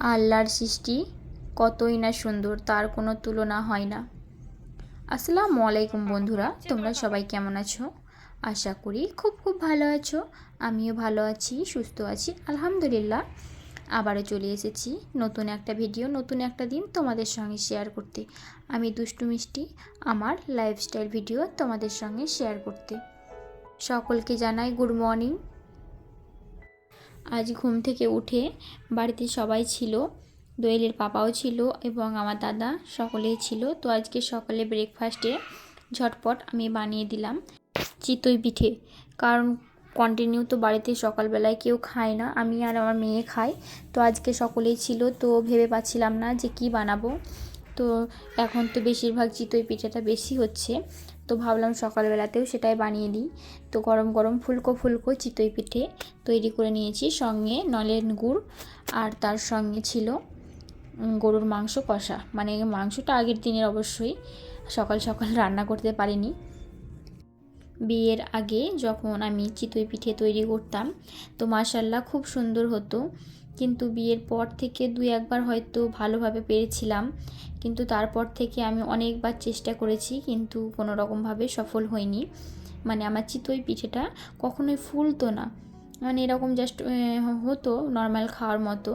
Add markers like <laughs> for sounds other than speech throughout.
আল্লাহর সৃষ্টি কতই না সুন্দর, তার কোনো তুলনা হয় না। আসসালামু আলাইকুম বন্ধুরা, তোমরা সবাই কেমন আছো? আশা করি খুব খুব ভালো আছো, আমিও ভালো আছি, সুস্থ আছি, আলহামদুলিল্লাহ। আবারও চলে এসেছি নতুন একটা ভিডিও, নতুন একটা দিন তোমাদের সঙ্গে শেয়ার করতে। আমি দুষ্টু মিষ্টি, আমার লাইফস্টাইল ভিডিও তোমাদের সঙ্গে শেয়ার করতে। সকলকে জানাই গুড মর্নিং আজ ঘুম থেকে উঠে বাড়িতে সবাই ছিল, দোয়েলের পাপাও ছিল এবং আমার দাদা সকলেই ছিল। তো আজকে সকালে ব্রেকফাস্টে ঝটপট আমি বানিয়ে দিলাম চিতই পিঠে। কারণ কন্টিনিউ তো বাড়িতে সকালবেলায় কেউ খায় না, আমি আর আমার মেয়ে খাই। তো আজকে সকলেই ছিল, তো ভেবে পাচ্ছিলাম না যে কি বানাবো। তো এখন তো বেশিরভাগ চিতই পিঠাটা বেশি হচ্ছে। তো ভাবলাম সকালবেলাতেও সেটাই বানিয়ে দিই। তো গরম গরম ফুলকো ফুলকো চিতই পিঠে তৈরি করে নিয়েছি। সঙ্গে নলেন গুড় আর তার সঙ্গে ছিল গরুর মাংস কষা। মানে মাংসটা আগের দিনের অবশ্যই, সকাল সকাল রান্না করতে পারিনি। বিয়ের আগে যখন আমি চিতই পিঠে তৈরি করতাম, তো মাসাল্লাহ খুব সুন্দর হতো। কিন্তু বিয়ের পর থেকে দুই একবার হয়তো ভালোভাবে পেরেছিলাম। কিন্তু তারপর থেকে আমি অনেকবার চেষ্টা করেছি, কিন্তু কোনো রকমভাবে সফল হয়নি মানে আমার চিতই পিঠেটা কখনোই ফুলতো না। মানে এরকম জাস্ট হতো নর্মাল খাওয়ার মতো।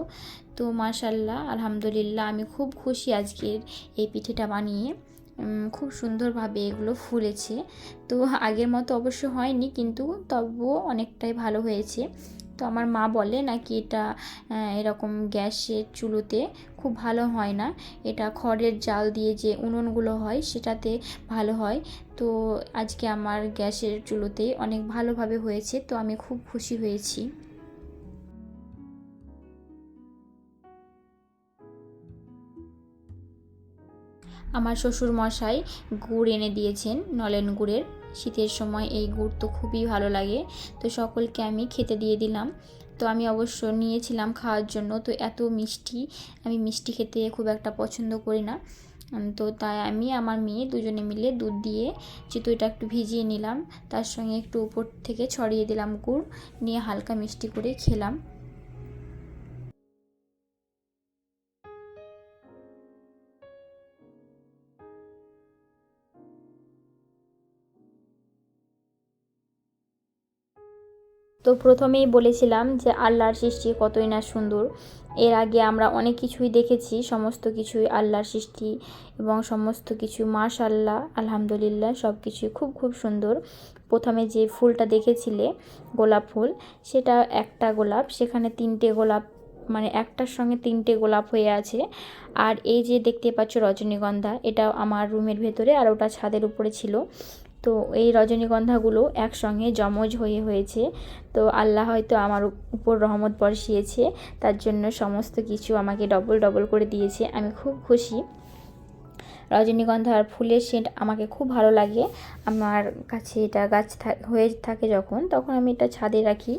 তো মাশাল্লাহ, আলহামদুলিল্লাহ আমি খুব খুশি আজকের এই পিঠেটা বানিয়ে। খুব সুন্দরভাবে এগুলো ফুলেছে। তো আগের মতো অবশ্য হয়নি, কিন্তু তবুও অনেকটাই ভালো হয়েছে। তো আমার মা বলে নাকি এটা এরকম গ্যাসের চুলোতে খুব ভালো হয় না। এটা খড়ের জাল দিয়ে যে উনুনগুলো হয় সেটাতে ভালো হয়। তো আজকে আমার গ্যাসের চুলোতে অনেক ভালোভাবে হয়েছে, তো আমি খুব খুশি হয়েছি। আমার শ্বশুর মশাই গুড় এনে দিয়েছেন, নলেন গুড়ের। শীতের সময় এই গুড় তো খুবই ভালো লাগে। তো সকলকে আমি খেতে দিয়ে দিলাম। তো আমি অবশ্য নিয়েছিলাম খাওয়ার জন্য, তো এত মিষ্টি। আমি মিষ্টি খেতে খুব একটা পছন্দ করি না। তো তাই আমি আমার মেয়ে দুজনে মিলে দুধ দিয়ে চিতইটা একটু ভিজিয়ে নিলাম। তার সঙ্গে একটু উপর থেকে ছড়িয়ে দিলাম গুড়। নিয়ে হালকা মিষ্টি করে খেলাম। তো প্রথমেই বলেছিলাম যে আল্লাহর সৃষ্টি কতই না সুন্দর। এর আগে আমরা অনেক কিছুই দেখেছি, সমস্ত কিছুই আল্লাহর সৃষ্টি এবং সমস্ত কিছু আল্লাহ আলহামদুলিল্লাহ সব কিছুই খুব খুব সুন্দর। প্রথমে যে ফুলটা দেখেছিলে, গোলাপ ফুল, সেটা একটা গোলাপ, সেখানে তিনটে গোলাপ মানে একটার সঙ্গে তিনটে গোলাপ হয়ে আছে। আর এই যে দেখতে পাচ্ছ রজনীগন্ধা, এটা আমার রুমের ভেতরে আর ওটা ছাদের উপরে ছিল। তো এই রজনীগন্ধাগুলো একসঙ্গে জমজ হয়ে হয়েছে। তো আল্লাহ হয়তো আমার উপর রহমত বর্ষিয়েছে, তার জন্য সমস্ত কিছু আমাকে ডবল ডবল করে দিয়েছে। আমি খুব খুশি। রজনীগন্ধার ফুলের সেন্ট আমাকে খুব ভালো লাগে। আমার কাছে এটা গাছ হয়ে থাকে যখন, তখন আমি এটা ছাদে রাখি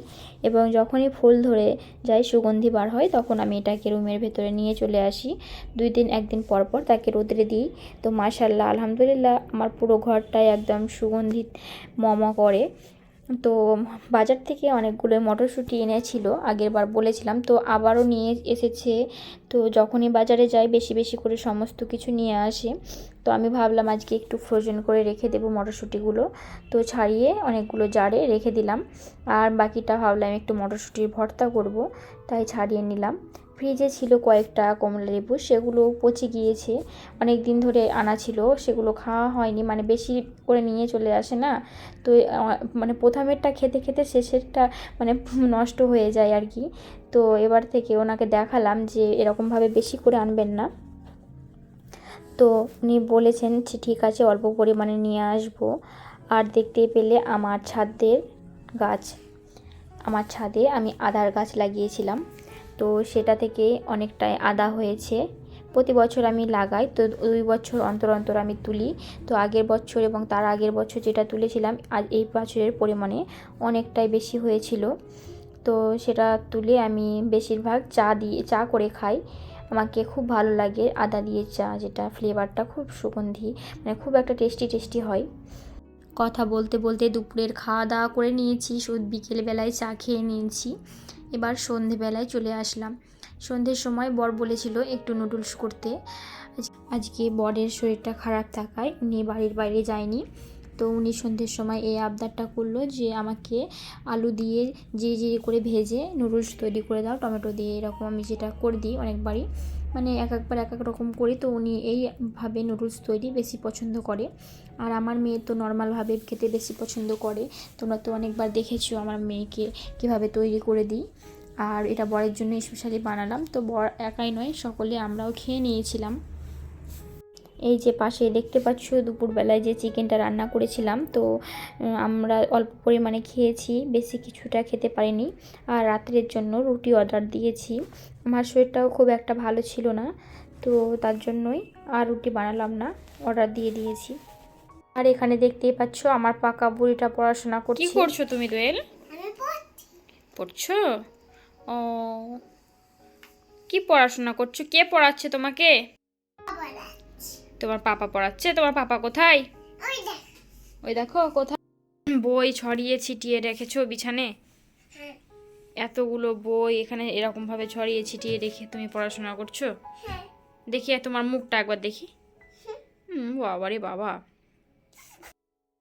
এবং যখনই ফুল ধরে যায়, সুগন্ধি বার হয়, তখন আমি এটাকে রুমের ভেতরে নিয়ে চলে আসি। দুই দিন, একদিন পর পর তাকে রোদরে দিই। তো মাশাল্লাহ আলহামদুলিল্লাহ, আমার পুরো ঘরটাই একদম সুগন্ধিত মম করে। তো বাজার থেকে অনেকগুলো মটরশুঁটি এনেছিল, আগের বার বলেছিলাম, তো আবারও নিয়ে এসেছে। তো যখনই বাজারে যাই, বেশি বেশি করে সমস্ত কিছু নিয়ে আসে। তো আমি ভাবলাম আজকে একটু ফ্রোজেন করে রেখে দেবো মটরশুঁটিগুলো। তো ছাড়িয়ে অনেকগুলো জারে রেখে দিলাম। আর বাকিটা ভাবলাম একটু মটরশুঁটির ভর্তা করব, তাই ছাড়িয়ে নিলাম। ফ্রিজে ছিল কয়েকটা কমলা লেবু, সেগুলো পচে গিয়েছে। অনেক দিন ধরে আনা ছিল, সেগুলো খাওয়া হয়নি মানে বেশি করে নিয়ে চলে আসে না। তো মানে প্রথমেরটা খেতে খেতে শেষেরটা মানে <laughs> নষ্ট হয়ে যায় আর কি। তো এবার থেকে ওনাকে দেখালাম যে এরকমভাবে বেশি করে আনবেন না। তো উনি বলেছেন যে ঠিক আছে, অল্প পরিমাণে নিয়ে আসব। আর দেখতে পেলে আমার ছাদের গাছ, আমার ছাদে আমি আদার গাছ লাগিয়েছিলাম। তো সেটা থেকে অনেকটাই আদা হয়েছে। প্রতি বছর আমি লাগাই, তো দুই বছর অন্তর অন্তর আমি তুলি। তো আগের বছর এবং তার আগের বছর যেটা তুলেছিলাম, আজ এই বছরের পরিমাণে অনেকটাই বেশি হয়েছিল। তো সেটা তুলে আমি বেশিরভাগ চা দিয়ে, চা করে খাই। আমাকে খুব ভালো লাগে আদা দিয়ে চা, যেটা ফ্লেভারটা খুব সুগন্ধি মানে খুব একটা টেস্টি টেস্টি হয়। কথা বলতে বলতে দুপুরের খাওয়া দাওয়া করে নিয়েছি বিকেলবেলায় চা খেয়ে নিয়েছি। এবার সন্ধেবেলায় চলে আসলাম। সন্ধ্যের সময় বর বলেছিল একটু নুডলস করতে। আজকে বরের শরীরটা খারাপ থাকায় উনি বাড়ির বাইরে যায়নি। তো উনি সন্ধ্যের সময় এই আবদারটা করল যে আমাকে আলু দিয়ে জিরে জিরে করে ভেজে নুডলস তৈরি করে দাও, টমেটো দিয়ে, এরকম আমি যেটা করে দিই অনেকবারই। মানে এক একবার এক এক রকম করি, তো উনি এইভাবে নুডলস তৈরি বেশি পছন্দ করে। আর আমার মেয়ে তো নর্মালভাবে খেতে বেশি পছন্দ করে। তোমরা তো অনেকবার দেখেছ আমার মেয়েকে কীভাবে তৈরি করে দিই। আর এটা বরের জন্য স্পেশালি বানালাম। তো বর একাই নয়, সকলে আমরাও খেয়ে নিয়েছিলাম। এই যে পাশে দেখতে পাচ্ছ দুপুরবেলায় যে চিকেনটা রান্না করেছিলাম তো আমরা অল্প পরিমাণে খেয়েছি বেশি কিছুটা খেতে পারিনি। আর রাত্রের জন্য রুটি অর্ডার দিয়েছি। আমার শরীরটাও খুব একটা ভালো ছিল না তো তার জন্যই আর রুটি বানালাম না অর্ডার দিয়ে দিয়েছি। আর এখানে দেখতেই পাচ্ছ আমার পাকা বুড়িটা পড়াশোনা কি করছে। করছ তুমি দোয়েল আমি পড়ছি। পড়ছো? ও কি পড়াশোনা করছ? কে পড়াচ্ছে তোমাকে? তোমার পাপা পড়াচ্ছে তোমার পাপা কোথায়? ওই দেখো। কোথায়? বই ছড়িয়ে ছিটিয়ে রেখেছো বিছানে? হ্যাঁ। এতগুলো বই এখানে এরকমভাবে ছড়িয়ে ছিটিয়ে রেখে তুমি পড়াশোনা করছ? হ্যাঁ। দেখি তোমার মুখটা একবার দেখি। হুম বাবা রে বাবা।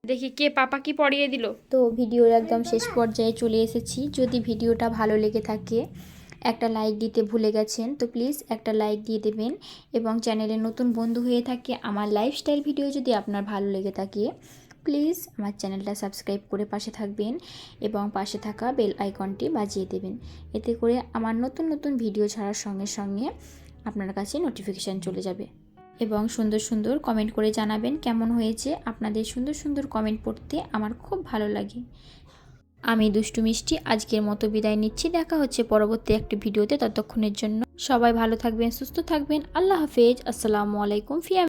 দেখি কে পাপা কি পড়িয়ে দিল? তো ভিডিওর একদম শেষ পর্যায়ে চলে এসেছি। যদি ভিডিওটা ভালো লেগে থাকে একটা লাইক দিতে ভুলে গেছেন, তো প্লিজ একটা লাইক দিয়ে দেবেন এবং চ্যানেলে নতুন বন্ধু হয়ে থাকে, আমার লাইফস্টাইল ভিডিও যদি আপনার ভালো লেগে থাকে প্লিজ আমার চ্যানেলটা সাবস্ক্রাইব করে পাশে থাকবেন এবং পাশে থাকা বেল আইকনটি বাজিয়ে দেবেন। এতে করে আমার নতুন নতুন ভিডিও ছাড়ার সঙ্গে সঙ্গে আপনার কাছে নোটিফিকেশান চলে যাবে। এবং সুন্দর সুন্দর কমেন্ট করে জানাবেন কেমন হয়েছে, আপনাদের সুন্দর সুন্দর কমেন্ট পড়তে আমার খুব ভালো লাগে। আমি দুষ্টু মিষ্টি, আজকের মতো বিদায় নিচ্ছি। দেখা হচ্ছে পরবর্তী একটি ভিডিওতে। ততক্ষণের জন্য সবাই ভালো থাকবেন, সুস্থ থাকবেন। আল্লাহ হাফেজ। আসসালামু আলাইকুম ফিয়া